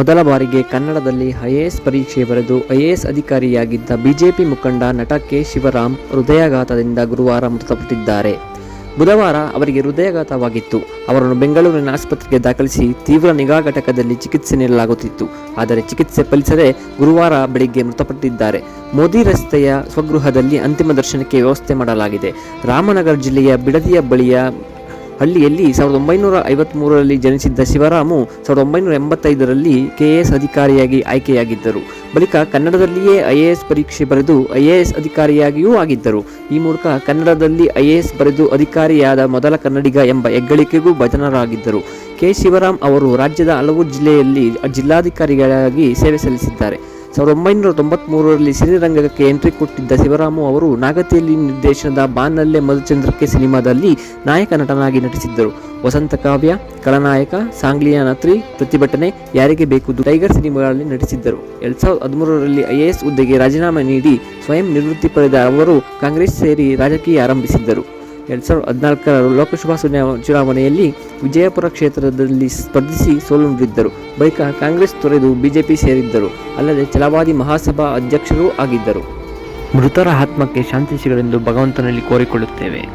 ಮೊದಲ ಬಾರಿಗೆ ಕನ್ನಡದಲ್ಲಿ ಐಎಎಸ್ ಪರೀಕ್ಷೆ ಬರೆದು ಐಎಎಸ್ ಅಧಿಕಾರಿಯಾಗಿದ್ದ ಬಿಜೆಪಿ ಮುಖಂಡ ನಟ ಕೆ ಶಿವರಾಮ್ ಹೃದಯಾಘಾತದಿಂದ ಗುರುವಾರ ಮೃತಪಟ್ಟಿದ್ದಾರೆ. ಬುಧವಾರ ಅವರಿಗೆ ಹೃದಯಾಘಾತವಾಗಿತ್ತು. ಅವರನ್ನು ಬೆಂಗಳೂರಿನ ಆಸ್ಪತ್ರೆಗೆ ದಾಖಲಿಸಿ ತೀವ್ರ ನಿಗಾ ಘಟಕದಲ್ಲಿ ಚಿಕಿತ್ಸೆ ನೀಡಲಾಗುತ್ತಿತ್ತು. ಆದರೆ ಚಿಕಿತ್ಸೆ ಫಲಿಸದೆ ಗುರುವಾರ ಬೆಳಿಗ್ಗೆ ಮೃತಪಟ್ಟಿದ್ದಾರೆ. ಮೋದಿ ರಸ್ತೆಯ ಸ್ವಗೃಹದಲ್ಲಿ ಅಂತಿಮ ದರ್ಶನಕ್ಕೆ ವ್ಯವಸ್ಥೆ ಮಾಡಲಾಗಿದೆ. ರಾಮನಗರ ಜಿಲ್ಲೆಯ ಬಿಡದಿಯ ಬಳಿಯ ಹಳ್ಳಿಯಲ್ಲಿ ಸಾವಿರದ ಒಂಬೈನೂರ ಐವತ್ತ್ಮೂರರಲ್ಲಿ ಜನಿಸಿದ್ದ ಶಿವರಾಮು ಸಾವಿರದ ಒಂಬೈನೂರ ಎಂಬತ್ತೈದರಲ್ಲಿ ಕೆಎಎಸ್ ಅಧಿಕಾರಿಯಾಗಿ ಆಯ್ಕೆಯಾಗಿದ್ದರು. ಬಳಿಕ ಕನ್ನಡದಲ್ಲಿಯೇ ಐಎಎಸ್ ಪರೀಕ್ಷೆ ಬರೆದು ಐಎಎಸ್ ಅಧಿಕಾರಿಯಾಗಿಯೂ ಆಗಿದ್ದರು. ಈ ಮೂಲಕ ಕನ್ನಡದಲ್ಲಿ ಐಎಎಸ್ ಬರೆದು ಅಧಿಕಾರಿಯಾದ ಮೊದಲ ಕನ್ನಡಿಗ ಎಂಬ ಹೆಗ್ಗಳಿಕೆಗೂ ಭಜನರಾಗಿದ್ದರು. ಕೆ. ಶಿವರಾಮ್ ಅವರು ರಾಜ್ಯದ ಹಲವು ಜಿಲ್ಲೆಯಲ್ಲಿ ಜಿಲ್ಲಾಧಿಕಾರಿಗಳಾಗಿ ಸೇವೆ ಸಲ್ಲಿಸಿದ್ದಾರೆ. ಸಾವಿರದ ಒಂಬೈನೂರ ತೊಂಬತ್ಮೂರರಲ್ಲಿ ಸಿನಿರಂಗಕ್ಕೆ ಎಂಟ್ರಿ ಕೊಟ್ಟಿದ್ದ ಶಿವರಾಮು ಅವರು ನಾಗತಿಯಲ್ಲಿ ನಿರ್ದೇಶನದ ಬಾನಲ್ಲೆ ಮಧುಚಂದ್ರಕ್ಕೆ ಸಿನಿಮಾದಲ್ಲಿ ನಾಯಕ ನಟನಾಗಿ ನಟಿಸಿದ್ದರು. ವಸಂತ ಕಾವ್ಯ ಕಳನಾಯಕ ಸಾಂಗ್ಲಿಯ ನತ್ರಿ, ಪ್ರತಿಭಟನೆ ಯಾರಿಗೆ ಬೇಕು ಟೈಗರ್ ಸಿನಿಮಾಗಳಲ್ಲಿ ನಟಿಸಿದ್ದರು. ಎರಡ್ ಸಾವಿರದ ಹದಿಮೂರರಲ್ಲಿ ಐಎಎಸ್ ಹುದ್ದೆಗೆ ರಾಜೀನಾಮೆ ನೀಡಿ ಸ್ವಯಂ ನಿವೃತ್ತಿ ಪಡೆದ ಅವರು ಕಾಂಗ್ರೆಸ್ ಸೇರಿ ರಾಜಕೀಯ ಆರಂಭಿಸಿದ್ದರು. ಎರಡ್ ಸಾವಿರದ ಹದಿನಾಲ್ಕರ ಲೋಕಸಭಾ ಚುನಾವ- ಚುನಾವಣೆಯಲ್ಲಿ ವಿಜಯಪುರ ಕ್ಷೇತ್ರದಲ್ಲಿ ಸ್ಪರ್ಧಿಸಿ ಸೋಲುಂಡಿದ್ದರು ಬಳಿಕ ಕಾಂಗ್ರೆಸ್ ತೊರೆದು ಬಿಜೆಪಿ ಸೇರಿದ್ದರು. ಅಲ್ಲದೆ ಛಲವಾದಿ ಮಹಾಸಭಾ ಅಧ್ಯಕ್ಷರೂ ಆಗಿದ್ದರು. ಮೃತರ ಆತ್ಮಕ್ಕೆ ಶಾಂತಿ ಸಿಗಲೆಂದು ಭಗವಂತನಲ್ಲಿ ಕೋರಿಕೊಳ್ಳುತ್ತೇವೆ.